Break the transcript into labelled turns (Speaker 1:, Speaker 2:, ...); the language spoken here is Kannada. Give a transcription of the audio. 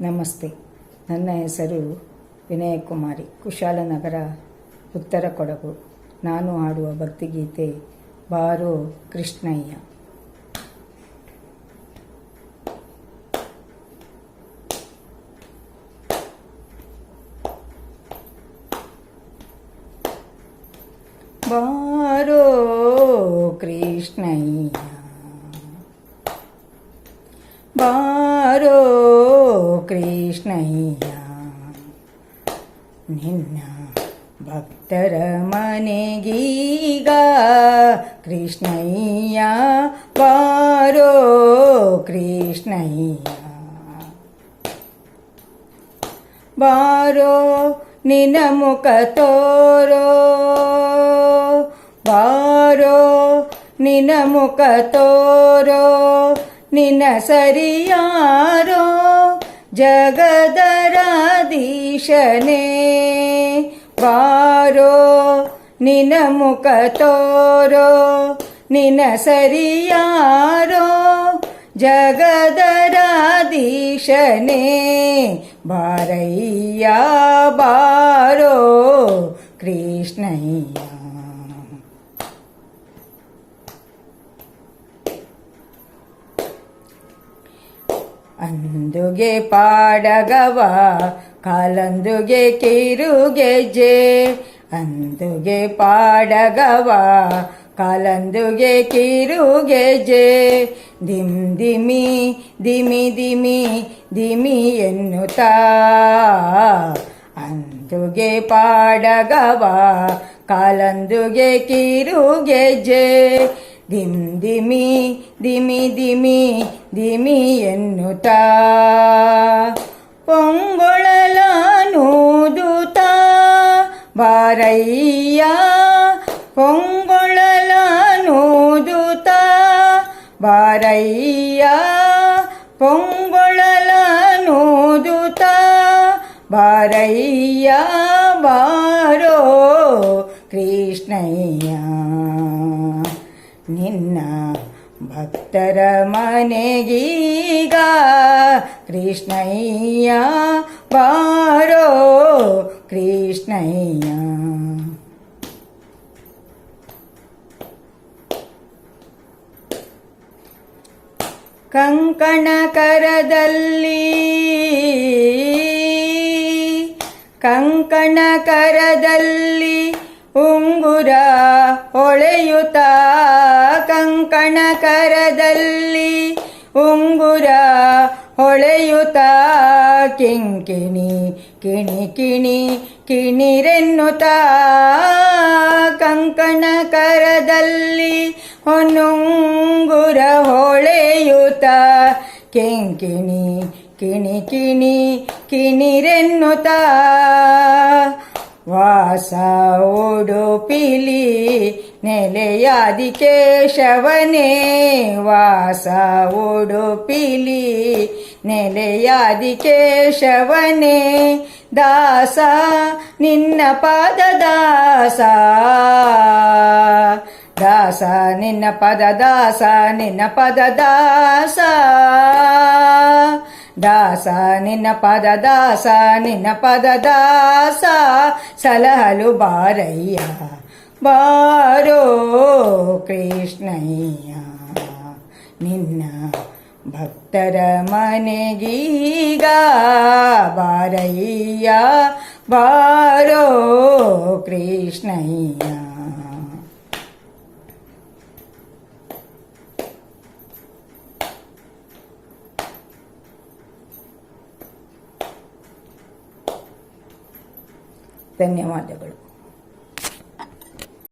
Speaker 1: ನಮಸ್ತೆ. ನನ್ನ ಹೆಸರು ವಿನಯಕುಮಾರಿ ಕುಶಾಲನಗರ ಉತ್ತರ ಕೊಡಗು. ನಾನು ಹಾಡುವ ಭಕ್ತಿಗೀತೆ ಬಾರೋ ಕೃಷ್ಣಯ್ಯ. ಬಾರೋ ಕೃಷ್ಣಯ್ಯ. ಬಾರೋ ಕೃಷ್ಣಯ್ಯ ನಿನ್ನ ಭಕ್ತರ ಮನೆಗೀಗ ಕೃಷ್ಣಯ್ಯ ಬಾರೋ ಕೃಷ್ಣಯ್ಯ ಬಾರೋ ನಿನ ಮುಖ ತೋರೋ ಬಾರೋ ನಿನ ಮುಖ ತೋರೋ ನಿನ ಸರಿಯಾರೋ जगदराधीशने वारो निनमुखतोरो निनसरियारो जगदराधीशने सरियारो बारो कृष्णय्या ಅಂದುಗೆ ಪಾಡಗವ, ಕಾಲಂದುಗೆ ಕಿರುಗೆಜೆ ಅಂದುಗೆ ಪಾಡಗವ, ಕಾಲಂದುಗೆ ಕಿರುಗೆಜೆ ದಿಮ್ ದಿಮಿ ದಿಮಿ ದಿಮಿ ದಿಮಿ ಎನ್ನುತ್ತಾ. ಅಂದುಗೆ ಪಾಡಗವ, ಕಾಲಂದುಗೆ దిమ్ దిమి దిమి దిమి దిమి ఎన్నుత పొంగొళల నూదుత బారయ్య పొంగొళల నూదుత బారయ్య పొంగొళల నూదుత బారయ్య బారో కృష్ణయ్యా. ನಿನ್ನ ಭಕ್ತರ ಮನೆಗೀಗ ಕೃಷ್ಣಯ್ಯ ಬಾರೋ ಕೃಷ್ಣಯ್ಯ. ಕಂಕಣ ಕರದಲ್ಲಿ ಕಂಕಣ ಕರದಲ್ಲಿ ಉಂಗುರ ಹೊಳೆಯುತ್ತ ಕಿಂಕಿಣಿ, ಕಿಣಿ ಕಿಣಿ ಕಿಣಿರೆನ್ನುತ್ತ ಕಂಕಣ ಕರದಲ್ಲಿ ಹೊನ್ನುಂಗುರ ಹೊಳೆಯುತ್ತ ಕಿಂಕಿಣಿ, ಕಿಣಿ ಕಿಣಿ ಕಿಣಿರೆನ್ನುತ್ತ ವಾಸ ಉಡುಪಿಲಿ ನೆಲೆಯಾದಿ ಕೇಶವನೇ ವಾಸ ಉಡುಪಿಲಿ ನೆಲೆಯಾದಿ ಕೇಶವನೇ ದಾಸ ನಿನ್ನ ಪದ ದಾಸ ದಾಸ ನಿನ್ನ ಪದ ದಾಸ ನಿನ್ನ ಪದ ದಾಸ ದಾಸ ನಿನ್ನ ಪದ ದಾಸ ನಿನ್ನ ಪದ ದಾಸ ಸಲಹಲು ಬಾರಯ್ಯ ಬಾರೋ ಕೃಷ್ಣಯ್ಯ ನಿನ್ನ ಭಕ್ತರ ಮನೆಗೀಗ ಬಾರಯ್ಯ ಬಾರೋ ಕೃಷ್ಣಯ್ಯ ಧನ್ಯವಾದಗಳು